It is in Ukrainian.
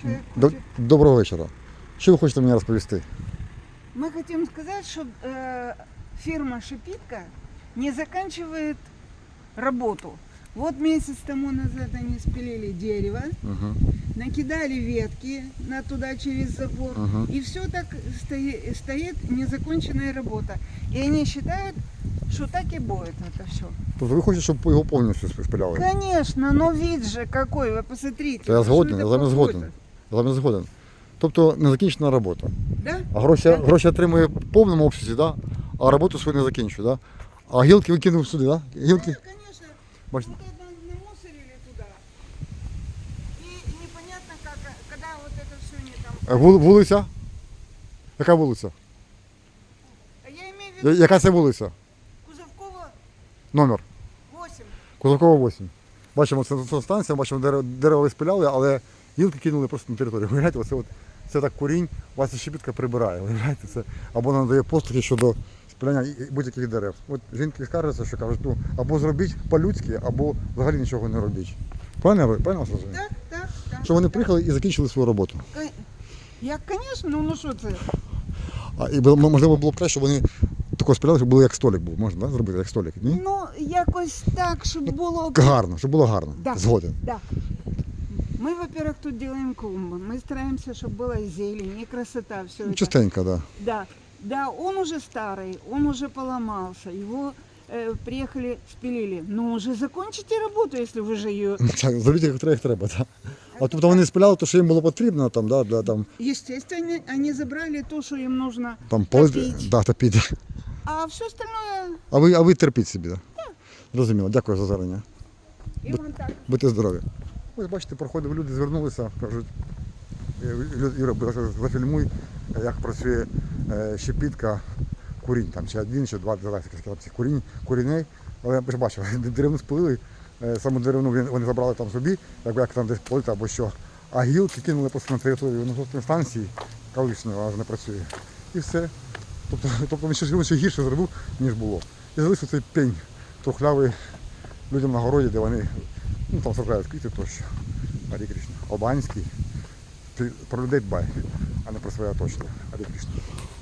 человек До- хочет. Доброго вечора. Що ви хочете мені розповісти? Мы хотим сказать, что э, фирма Шипитка не заканчивает работу. Вот месяц тому назад они спилили дерево, Угу. накидали ветки на туда через забор, Угу. и все так стои- стоит незаконченная работа. И они считают, что так и будет это все. Тобто ви хочете, щоб його повністю сп- спиляли? Конечно, но вид же какой, вы посмотрите. Та я ну что згоден, это я з вами похоже-то? згоден. Вами згоден. Тобто незакінчена робота. Да? А гроші, Так. гроші отримує в повному обсязі, да? а роботу свою не закінчує. Да? А гілки викинув сюди, да? гілки. Да, конечно. Бачите? Е, вул- Вулиця? Яка вулиця? Я виду Яка це вулиця? Кузовкова Номер. 8. Козакова 8. Бачимо, це, станція, бачимо, дерева спиляли, але гілки кинули просто на територію. Виявляєте, оце от, це так курінь, вас щепітка прибирає. Виявляєте, це або надає послуги щодо спиляння будь-яких дерев. От жінки скаржаться, що кажуть, ну або зробіть по-людськи, або взагалі нічого не робіть. Правильно ви? Правильно вас розумію? Так, так, так. Що вони так. приїхали і закінчили свою роботу. Ка- Я, конечно, ну, ну що це? А і було- можливо було б краще, щоб вони тако спиляли, щоб було як столик був. Можна да, зробити як столик? Ні? Ну, якось так, щоб було. Гарно, щоб було гарно. Да. Згоден. Да. Мы, во-первых, тут делаем клумбы. Мы стараемся, чтобы была зелень и красота, все это. Частенько, так. Да. Да, да, он уже старый, он уже поломался, его э, приехали, спилили. Ну, уже закончите работу, если вы же ее... Так, зробіть як треба, як треба. Так. А тобто вони спиляли те, що їм було потрібно, там, да, для там, Естественно, они забрали то, что им нужно, там поли... Топіть. да, топити. а все остальное А ви, а ви терпіть собі, так? Да? Зрозуміло, дякую за звернення. и вон так. Будьте здорові. Ось бачите, проходили люди, звернулися, кажуть, «Е, Юра, зафільмуй, як працює е, щепітка курінь, там, чи один, чи два, цих курінь, куріней. Але я ж бачив, деревину спилили, е, саму деревину вони- забрали там собі, якби як там десь полити або що. А гілки кинули просто на територію насосної станції, колишньої, вона не працює. І все. Тобто, тобто він ще, ще гірше зробив, ніж було. І залишив цей пень трухлявий людям на городі, де вони ну, там сажають квіти тощо. Гарі Кришна. Албанський. Ти про людей дбай, а не про своє оточення. Гарі Кришна.